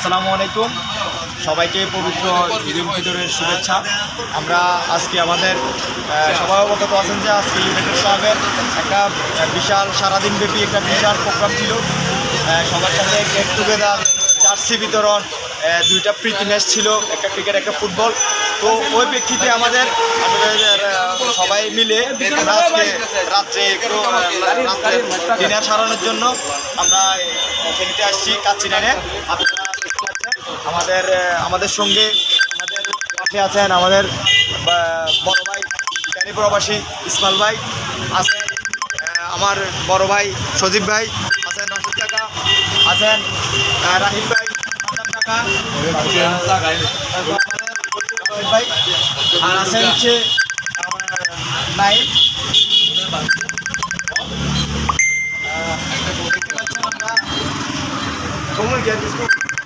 আসসালামু আলাইকুম। সবাইকে পবিত্র ঈদুল ফিতরের শুভেচ্ছা। আমরা আজকে আমাদের সবাই অবগত আছেন যে আজকে ইউনাইটেড সাহেবের একটা বিশাল, সারাদিন ব্যাপী একটা বিশাল প্রোগ্রাম ছিল। সবার সাথে গেট টুগেদার, জার্সি বিতরণ দুইটা প্রীতি ম্যাচ ছিল, একটা ক্রিকেট, একটা ফুটবল। তো ওই প্রেক্ষিতে আমাদের সবাই মিলে আজকে রাত্রে একটু রাত্রে ডিনার সারানোর জন্য আমরা এখানেতে আসছি কাচিনারে আপনারা আমাদের আমাদের সঙ্গে আমাদের পাশে আছেন আমাদের বড় ভাই ক্যানি প্রবাসী ইসমাল ভাই আছেন আমার বড় ভাই সজীব ভাই আছেন রাশেদ টাকা আছেন রাহিম ভাই আর আছেন হচ্ছে নাইম আহ, দেখতে